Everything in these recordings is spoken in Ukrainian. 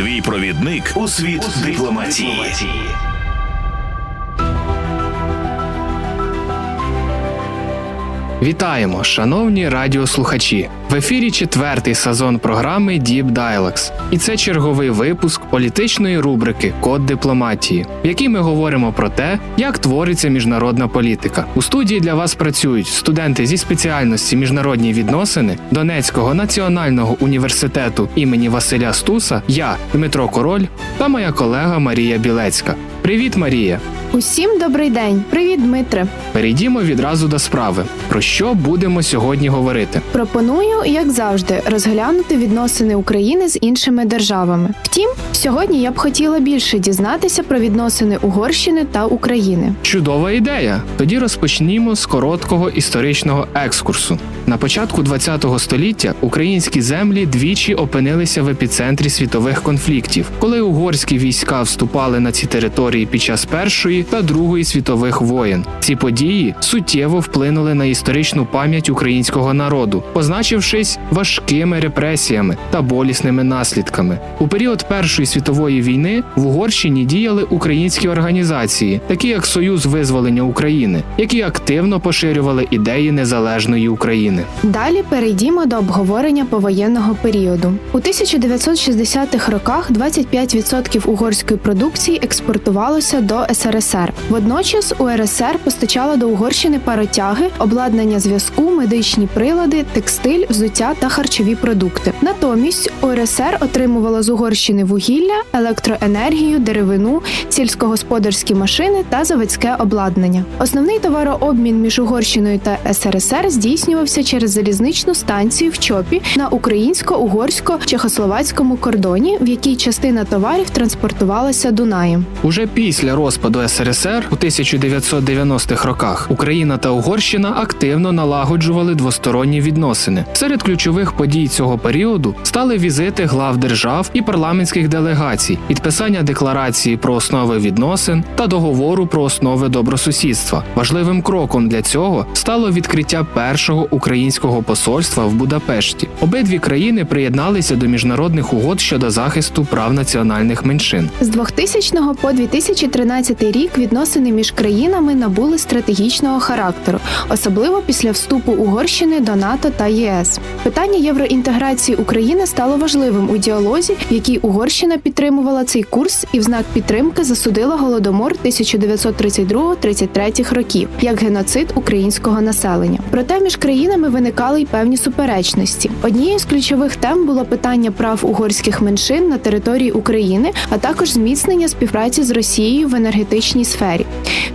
Твій провідник у світ дипломатії. Вітаємо, шановні радіослухачі! В ефірі четвертий сезон програми Deep Dialogues. І це черговий випуск політичної рубрики Код дипломатії, в якій ми говоримо про те, як твориться міжнародна політика. У студії для вас працюють студенти зі спеціальності міжнародні відносини Донецького національного університету імені Василя Стуса, я Дмитро Король та моя колега Марія Білецька. Привіт, Марія! Усім добрий день. Привіт, Дмитре. Перейдімо відразу до справи. Про що будемо сьогодні говорити? Пропоную, як завжди, розглянути відносини України з іншими державами. Втім, сьогодні я б хотіла більше дізнатися про відносини Угорщини та України. Чудова ідея. Тоді розпочнімо з короткого історичного екскурсу. На початку ХХ століття українські землі двічі опинилися в епіцентрі світових конфліктів, коли угорські війська вступали на ці території під час першої та другої світових воєн. Ці події суттєво вплинули на історичну пам'ять українського народу, позначившись важкими репресіями та болісними наслідками. У період Першої світової війни в Угорщині діяли українські організації, такі як Союз визволення України, які активно поширювали ідеї незалежної України. Далі перейдімо до обговорення повоєнного періоду. У 1960-х роках 25% угорської продукції експортувалося до СРСР. Водночас УРСР постачала до Угорщини паротяги, обладнання зв'язку, медичні прилади, текстиль, взуття та харчові продукти. Натомість УРСР отримувала з Угорщини вугілля, електроенергію, деревину, сільськогосподарські машини та заводське обладнання. Основний товарообмін між Угорщиною та СРСР здійснювався через залізничну станцію в Чопі на українсько-угорсько-чехословацькому кордоні, в якій частина товарів транспортувалася Дунаєм. Уже після розпаду СРСР у 1990-х роках Україна та Угорщина активно налагоджували двосторонні відносини. Серед ключових подій цього періоду стали візити глав держав і парламентських делегацій, підписання декларації про основи відносин та договору про основи добросусідства. Важливим кроком для цього стало відкриття першого українського посольства в Будапешті. Обидві країни приєдналися до міжнародних угод щодо захисту прав національних меншин. З 2000 по 2013 рік відносини між країнами набули стратегічного характеру, особливо після вступу Угорщини до НАТО та єС. Питання євроінтеграції України стало важливим у діалозі, в якій Угорщина підтримувала цей курс і в знак підтримки засудила голодомор 1932-33 років як геноцид українського населення. Проте між країнами виникали й певні суперечності. Однією з ключових тем було питання прав угорських меншин на території України, а також зміцнення співпраці з Росією в енергетичній сфері.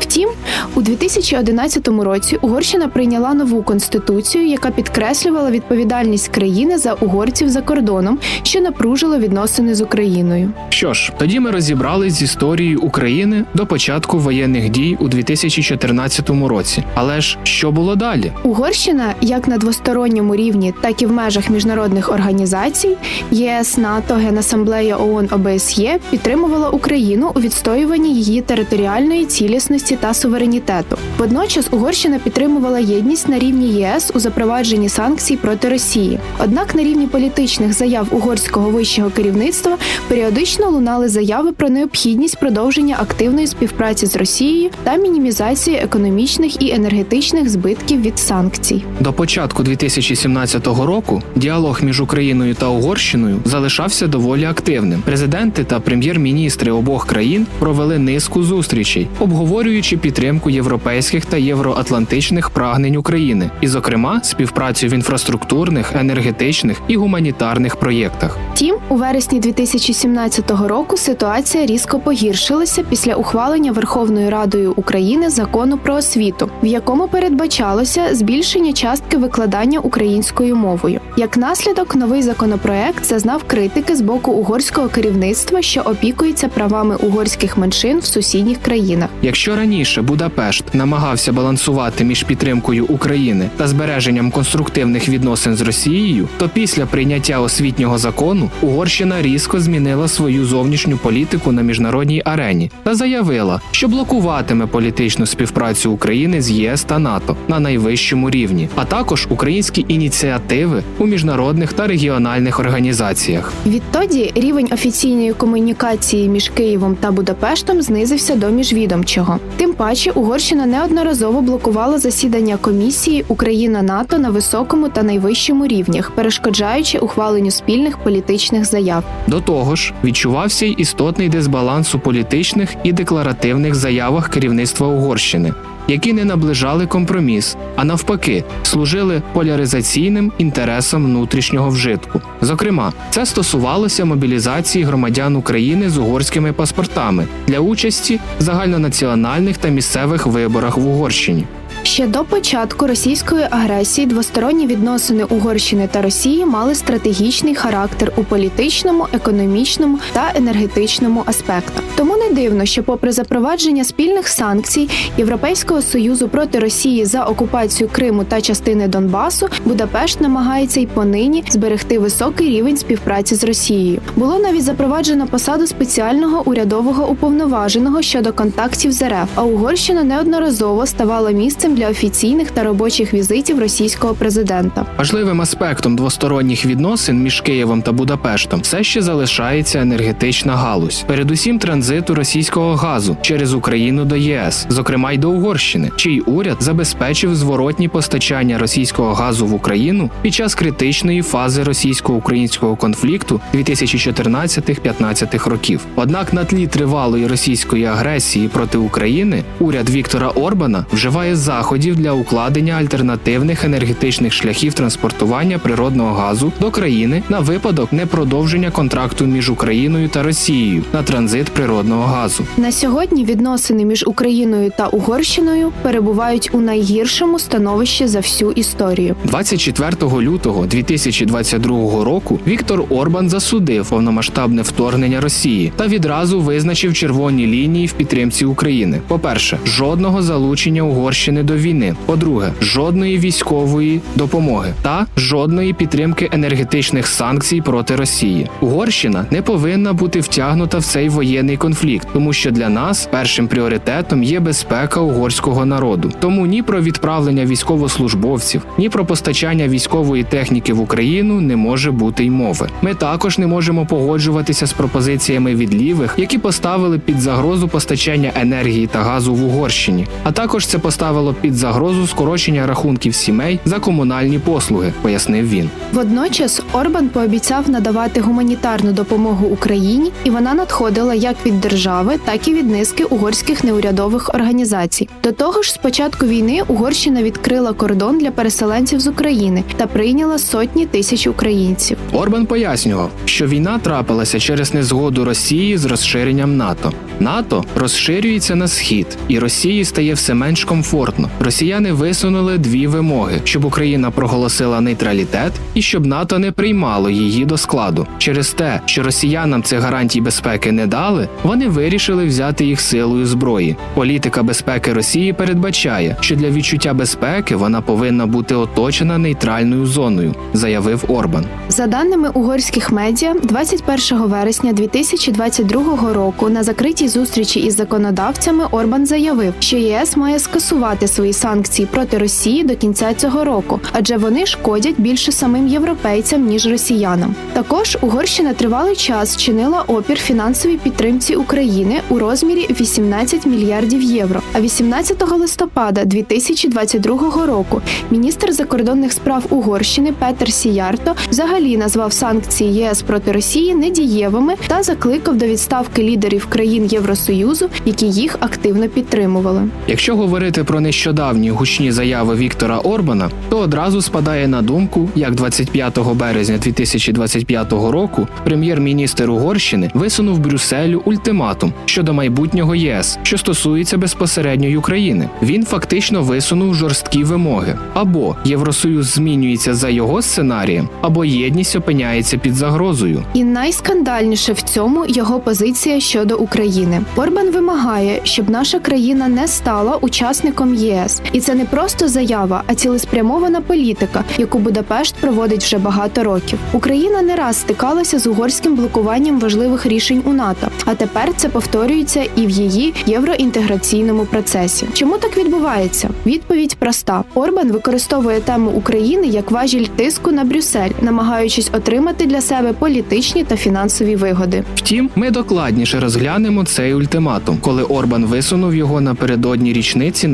Втім, у 2011 році Угорщина прийняла нову конституцію, яка підкреслювала відповідальність країни за угорців за кордоном, що напружило відносини з Україною. Що ж, тоді ми розібрались з історією України до початку воєнних дій у 2014 році. Але ж що було далі? Угорщина як на двосторонньому рівні, так і в межах міжнародних організацій ЄС, НАТО, Генасамблея ООН ОБСЄ підтримувала Україну у відстоюванні її територіальної цілісності та суверенітету. Водночас Угорщина підтримувала єдність на рівні ЄС у запровадженні санкцій проти Росії. Однак на рівні політичних заяв угорського вищого керівництва періодично лунали заяви про необхідність продовження активної співпраці з Росією та мінімізації економічних і енергетичних збитків від санкцій. До початку 2017 року діалог між Україною та Угорщиною залишався доволі активним. Президенти та прем'єр-міністри обох країн провели низку зустрічей, обговорюючи підтримку європейських та євроатлантичних прагнень України, і, зокрема, співпрацю в інфраструктурних, енергетичних і гуманітарних проєктах. Втім, у вересні 2017 року ситуація різко погіршилася після ухвалення Верховною Радою України закону про освіту, в якому передбачалося збільшення частки порядки викладання українською мовою. Як наслідок, новий законопроект зазнав критики з боку угорського керівництва, що опікується правами угорських меншин в сусідніх країнах. Якщо раніше Будапешт намагався балансувати між підтримкою України та збереженням конструктивних відносин з Росією, то після прийняття освітнього закону Угорщина різко змінила свою зовнішню політику на міжнародній арені та заявила, що блокуватиме політичну співпрацю України з ЄС та НАТО на найвищому рівні, а також українські ініціативи у міжнародних та регіональних організаціях. Відтоді рівень офіційної комунікації між Києвом та Будапештом знизився до міжвідомчого. Тим паче Угорщина неодноразово блокувала засідання комісії Україна НАТО на високому та найвищому рівнях, перешкоджаючи ухваленню спільних політичних заяв. До того ж, відчувався й істотний дисбаланс у політичних і декларативних заявах керівництва Угорщини, які не наближали компроміс, а навпаки, служили поляризаційним інтересам внутрішнього вжитку. Зокрема, це стосувалося мобілізації громадян України з угорськими паспортами для участі в загальнонаціональних та місцевих виборах в Угорщині. Ще до початку російської агресії двосторонні відносини Угорщини та Росії мали стратегічний характер у політичному, економічному та енергетичному аспектах. Тому не дивно, що, попри запровадження спільних санкцій Європейського союзу проти Росії за окупацію Криму та частини Донбасу, Будапешт намагається й понині зберегти високий рівень співпраці з Росією. Було навіть запроваджено посаду спеціального урядового уповноваженого щодо контактів з РФ, а Угорщина неодноразово ставала місцем для офіційних та робочих візитів російського президента. Важливим аспектом двосторонніх відносин між Києвом та Будапештом все ще залишається енергетична галузь, передусім транзиту російського газу через Україну до ЄС, зокрема й до Угорщини, чий уряд забезпечив зворотні постачання російського газу в Україну під час критичної фази російсько-українського конфлікту 2014-15 років. Однак на тлі тривалої російської агресії проти України уряд Віктора Орбана вживає заходів для укладення альтернативних енергетичних шляхів транспортування природного газу до країни на випадок непродовження контракту між Україною та Росією на транзит природного газу. На сьогодні відносини між Україною та Угорщиною перебувають у найгіршому становищі за всю історію. 24 лютого 2022 року Віктор Орбан засудив повномасштабне вторгнення Росії та відразу визначив червоні лінії в підтримці України. По-перше, жодного залучення Угорщини до війни. По-друге, жодної військової допомоги та жодної підтримки енергетичних санкцій проти Росії. Угорщина не повинна бути втягнута в цей воєнний конфлікт, тому що для нас першим пріоритетом є безпека угорського народу. Тому ні про відправлення військовослужбовців, ні про постачання військової техніки в Україну не може бути й мови. Ми також не можемо погоджуватися з пропозиціями від лівих, які поставили під загрозу постачання енергії та газу в Угорщині. А також це поставило під загрозу скорочення рахунків сімей за комунальні послуги, пояснив він. Водночас Орбан пообіцяв надавати гуманітарну допомогу Україні, і вона надходила як від держави, так і від низки угорських неурядових організацій. До того ж, з початку війни Угорщина відкрила кордон для переселенців з України та прийняла сотні тисяч українців. Орбан пояснював, що війна трапилася через незгоду Росії з розширенням НАТО. НАТО розширюється на схід, і Росії стає все менш комфортно. Росіяни висунули дві вимоги: щоб Україна проголосила нейтралітет і щоб НАТО не приймало її до складу. Через те, що росіянам цих гарантій безпеки не дали, вони вирішили взяти їх силою зброї. Політика безпеки Росії передбачає, що для відчуття безпеки вона повинна бути оточена нейтральною зоною, заявив Орбан. За даними угорських медіа, 21 вересня 2022 року на закритій зустрічі із законодавцями Орбан заявив, що ЄС має скасувати свої санкції проти Росії до кінця цього року, адже вони шкодять більше самим європейцям ніж росіянам. Також Угорщина тривалий час чинила опір фінансовій підтримці України у розмірі 18 мільярдів євро. А 18 листопада 2022 року міністр закордонних справ Угорщини Петер Сіярто взагалі назвав санкції ЄС проти Росії недієвими та закликав до відставки лідерів країн Євросоюзу, які їх активно підтримували. Якщо говорити про нещодавні нещодавні гучні заяви Віктора Орбана, то одразу спадає на думку, як 25 березня 2025 року прем'єр-міністр Угорщини висунув Брюсселю ультиматум щодо майбутнього ЄС, що стосується безпосередньо України. Він фактично висунув жорсткі вимоги: або Євросоюз змінюється за його сценарієм, або єдність опиняється під загрозою. І найскандальніше в цьому його позиція щодо України. Орбан вимагає, щоб наша країна не стала учасником ЄС, і це не просто заява, а цілеспрямована політика, яку Будапешт проводить вже багато років. Україна не раз стикалася з угорським блокуванням важливих рішень у НАТО, а тепер це повторюється і в її євроінтеграційному процесі. Чому так відбувається? Відповідь проста: Орбан використовує тему України як важіль тиску на Брюссель, намагаючись отримати для себе політичні та фінансові вигоди. Втім, ми докладніше розглянемо цей ультиматум, коли Орбан висунув його напередодні річниці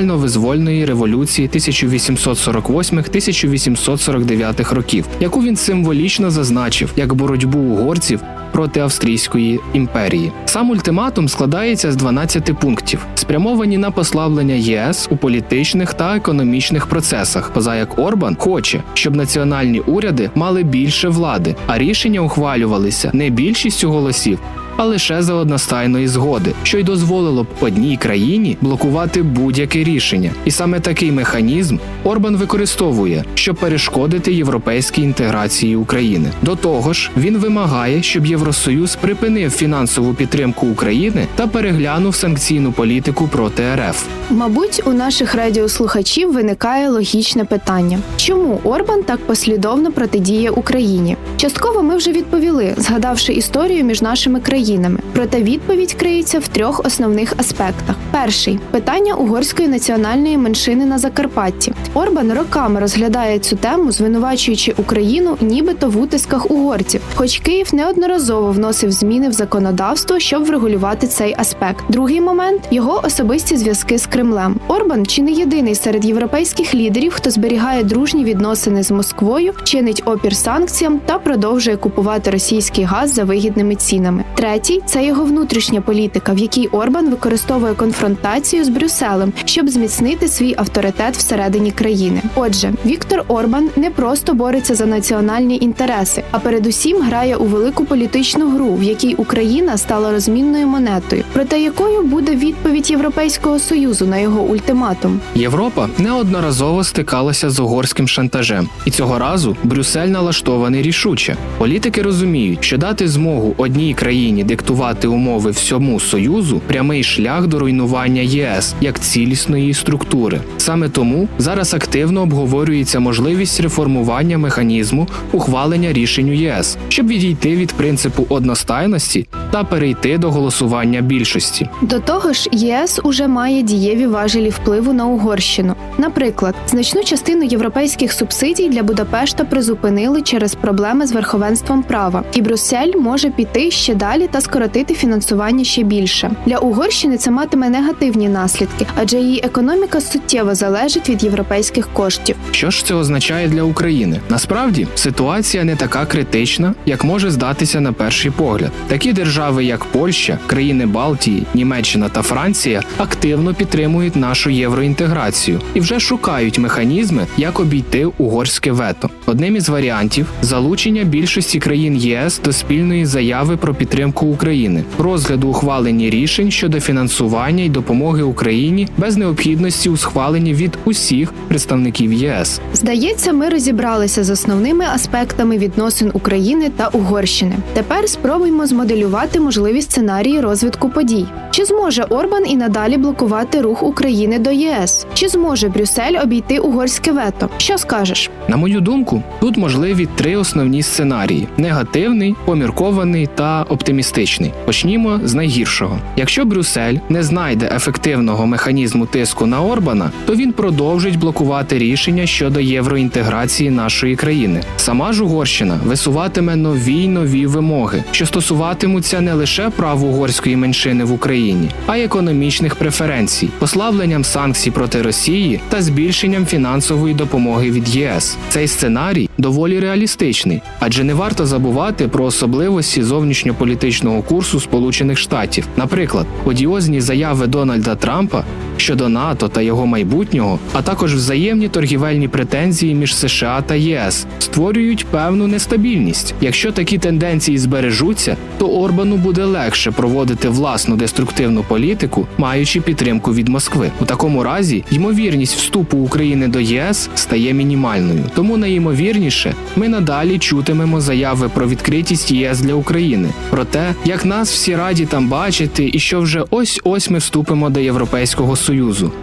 національно-визвольної революції 1848-1849 років, яку він символічно зазначив як боротьбу угорців проти Австрійської імперії. Сам ультиматум складається з 12 пунктів, спрямовані на послаблення ЄС у політичних та економічних процесах. Поза як Орбан хоче, щоб національні уряди мали більше влади, а рішення ухвалювалися не більшістю голосів. А лише за одностайної згоди, що й дозволило б одній країні блокувати будь-яке рішення, і саме такий механізм Орбан використовує, щоб перешкодити європейській інтеграції України. До того ж, він вимагає, щоб Євросоюз припинив фінансову підтримку України та переглянув санкційну політику проти РФ. Мабуть, у наших радіослухачів виникає логічне питання: чому Орбан так послідовно протидіє Україні? Частково ми вже відповіли, згадавши історію між нашими країнами. Проте відповідь криється в трьох основних аспектах: перший питання угорської національної меншини на Закарпатті. Орбан роками розглядає цю тему, звинувачуючи Україну, нібито в утисках угорців, хоч Київ неодноразово вносив зміни в законодавство, щоб врегулювати цей аспект. Другий момент його особисті зв'язки з Кремлем. Орбан чи не єдиний серед європейських лідерів, хто зберігає дружні відносини з Москвою, чинить опір санкціям та продовжує купувати російський газ за вигідними цінами. Третій це його внутрішня політика, в якій Орбан використовує конфронтацію з Брюсселем, щоб зміцнити свій авторитет всередині країни. Отже, Віктор Орбан не просто бореться за національні інтереси, а передусім грає у велику політичну гру, в якій Україна стала розмінною монетою. Проте якою буде відповідь Європейського союзу на його ультиматум? Європа неодноразово стикалася з угорським шантажем, і цього разу Брюссель налаштований рішуче. Політики розуміють, що дати змогу одній країні диктувати умови всьому союзу прямий шлях до руйнування ЄС як цілісної структури. Саме тому зараз активно обговорюється можливість реформування механізму ухвалення рішень ЄС, щоб відійти від принципу одностайності та перейти до голосування більшості. До того ж, ЄС уже має дієві важелі впливу на Угорщину. Наприклад, значну частину європейських субсидій для Будапешта призупинили через проблеми з верховенством права, і Брюссель може піти ще далі та скоротити фінансування ще більше. Для Угорщини це матиме негативні наслідки, адже її економіка суттєво залежить від європейських коштів. Що ж це означає для України? Насправді ситуація не така критична, як може здатися на перший погляд. Такі держави, як Польща, країни Балтії, Німеччина та Франція, активно підтримують нашу євроінтеграцію і вже шукають механізми, як обійти угорське вето. Одним із варіантів залучення більшості країн ЄС до спільної заяви про підтримку України, розгляду ухвалення рішень щодо фінансування і допомоги Україні без необхідності у схваленні від усіх представників ЄС. Здається, ми розібралися з основними аспектами відносин України та Угорщини. Тепер спробуймо змоделювати можливі сценарії розвитку подій. Чи зможе Орбан і надалі блокувати рух України до ЄС? Чи зможе Брюссель обійти угорське вето? Що скажеш? На мою думку, тут можливі три основні сценарії: негативний, поміркований та оптимістичний. Почнімо з найгіршого. Якщо Брюссель не знайде ефективного механізму тиску на Орбана, то він продовжить блокувати рішення щодо євроінтеграції нашої країни. Сама ж Угорщина висуватиме нові й нові вимоги, що стосуватимуться не лише прав угорської меншини в Україні, а й економічних преференцій, послабленням санкцій проти Росії та збільшенням фінансової допомоги від ЄС. Цей сценарій доволі реалістичний, адже не варто забувати про особливості зовнішньополітичного курсу Сполучених Штатів. Наприклад, одіозні заяви Дональда Трампа щодо НАТО та його майбутнього, а також взаємні торгівельні претензії між США та ЄС створюють певну нестабільність. Якщо такі тенденції збережуться, то Орбану буде легше проводити власну деструктивну політику, маючи підтримку від Москви. У такому разі ймовірність вступу України до ЄС стає мінімальною. Тому найімовірніше ми надалі чутимемо заяви про відкритість ЄС для України, про те, як нас всі раді там бачити, і що вже ось ось ми вступимо до Європейського союзу.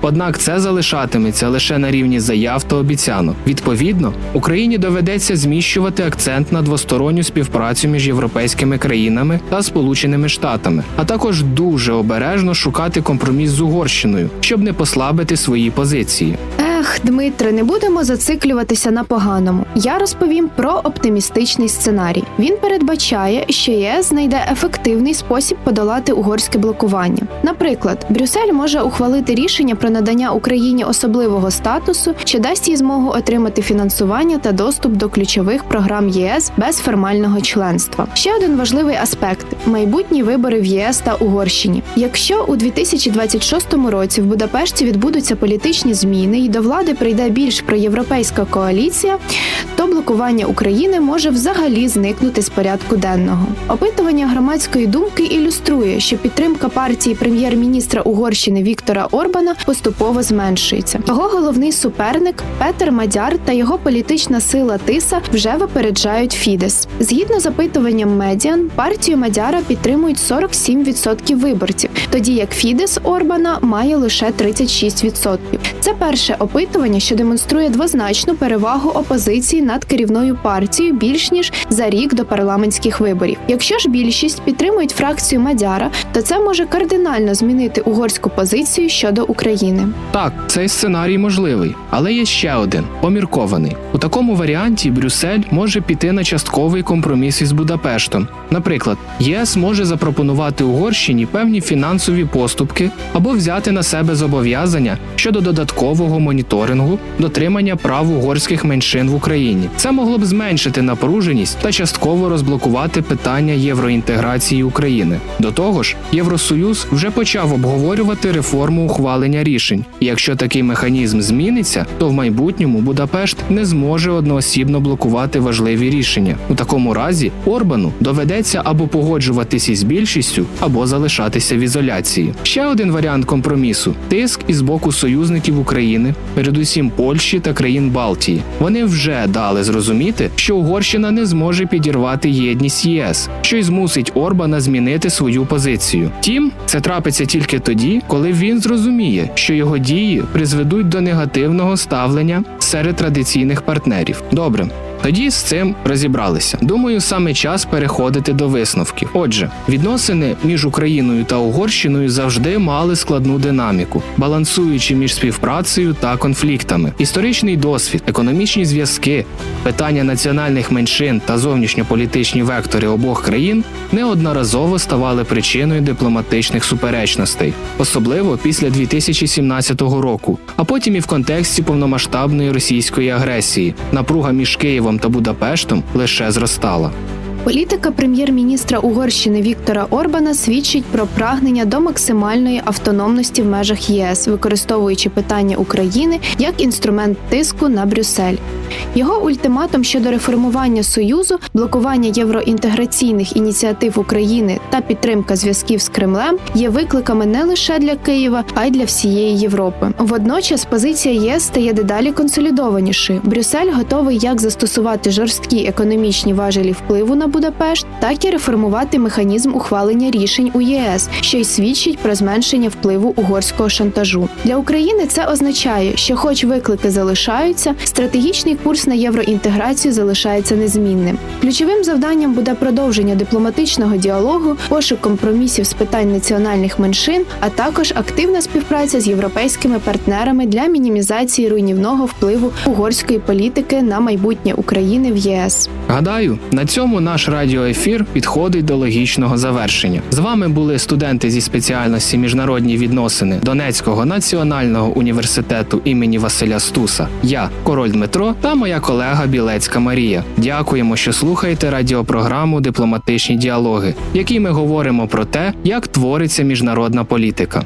Однак це залишатиметься лише на рівні заяв та обіцянок. Відповідно, Україні доведеться зміщувати акцент на двосторонню співпрацю між європейськими країнами та Сполученими Штатами, а також дуже обережно шукати компроміс з Угорщиною, щоб не послабити свої позиції. Ех, Дмитре, не будемо зациклюватися на поганому. Я розповім про оптимістичний сценарій. Він передбачає, що ЄС знайде ефективний спосіб подолати угорське блокування. Наприклад, Брюссель може ухвалити рішення про надання Україні особливого статусу, що дасть їй змогу отримати фінансування та доступ до ключових програм ЄС без формального членства. Ще один важливий аспект майбутні вибори в ЄС та Угорщині. Якщо у 2026 році в Будапешті відбудуться політичні зміни і до влади прийде більш проєвропейська коаліція, то блокування України може взагалі зникнути з порядку денного. Опитування громадської думки ілюструє, що підтримка партії прем'єр-міністра Угорщини Віктора Орбана поступово зменшується. Його головний суперник Петер Мадяр та його політична сила Тиса вже випереджають Фідес. Згідно з опитуванням медіан, партію Мадяра підтримують 47% виборців, тоді як Фідес Орбана має лише 36%. Це перше опитування, що демонструє двозначну перевагу опозиції над керівною партією більш ніж за рік до парламентських виборів. Якщо ж більшість підтримують фракцію Мадяра, то це може кардинально змінити угорську позицію щодо України. Так, цей сценарій можливий, але є ще один поміркований. У такому варіанті Брюссель може піти на частковий компроміс із Будапештом. Наприклад, ЄС може запропонувати Угорщині певні фінансові поступки або взяти на себе зобов'язання щодо додаткового моніторингу дотримання прав угорських меншин в Україні. Це могло б зменшити напруженість та частково розблокувати питання євроінтеграції України. До того ж, Євросоюз вже почав обговорювати реформу ухвалення рішень. І якщо такий механізм зміниться, то в майбутньому Будапешт не зможе одноосібно блокувати важливі рішення. У такому разі Орбану доведеться або погоджуватися із більшістю, або залишатися в ізоляції. Ще один варіант компромісу тиск із боку союзників України, передусім Польщі та країн Балтії. Вони вже дали зрозуміти, що Угорщина не зможе підірвати єдність ЄС, що й змусить Орбана змінити свою позицію. Втім, це трапиться тільки тоді, коли він зрозуміє, що його дії призведуть до негативного ставлення серед традиційних партнерів. Добре. Тоді з цим розібралися. Думаю, саме час переходити до висновків. Отже, відносини між Україною та Угорщиною завжди мали складну динаміку, балансуючи між співпрацею та конфліктами. Історичний досвід, економічні зв'язки, питання національних меншин та зовнішньополітичні вектори обох країн неодноразово ставали причиною дипломатичних суперечностей, особливо після 2017 року, а потім і в контексті повномасштабної російської агресії. Напруга між Та Будапештом лише зростала. Політика прем'єр-міністра Угорщини Віктора Орбана свідчить про прагнення до максимальної автономності в межах ЄС, використовуючи питання України як інструмент тиску на Брюссель. Його ультиматум щодо реформування союзу, блокування євроінтеграційних ініціатив України та підтримка зв'язків з Кремлем є викликами не лише для Києва, а й для всієї Європи. Водночас позиція ЄС стає дедалі консолідованішою. Брюссель готовий як застосувати жорсткі економічні важелі впливу на Будапешт, так і реформувати механізм ухвалення рішень у ЄС, що й свідчить про зменшення впливу угорського шантажу. Для України це означає, що, хоч виклики залишаються, стратегічний курс на євроінтеграцію залишається незмінним. Ключовим завданням буде продовження дипломатичного діалогу, пошук компромісів з питань національних меншин, а також активна співпраця з європейськими партнерами для мінімізації руйнівного впливу угорської політики на майбутнє України в ЄС. Гадаю, на цьому наш радіоефір підходить до логічного завершення. З вами були студенти зі спеціальності міжнародні відносини Донецького національного університету імені Василя Стуса. Я король Дмитро та моя колега Білецька Марія. Дякуємо, що слухаєте радіопрограму Дипломатичні діалоги, в якій ми говоримо про те, як твориться міжнародна політика.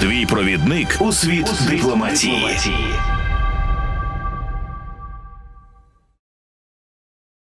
Твій провідник у світ дипломатії.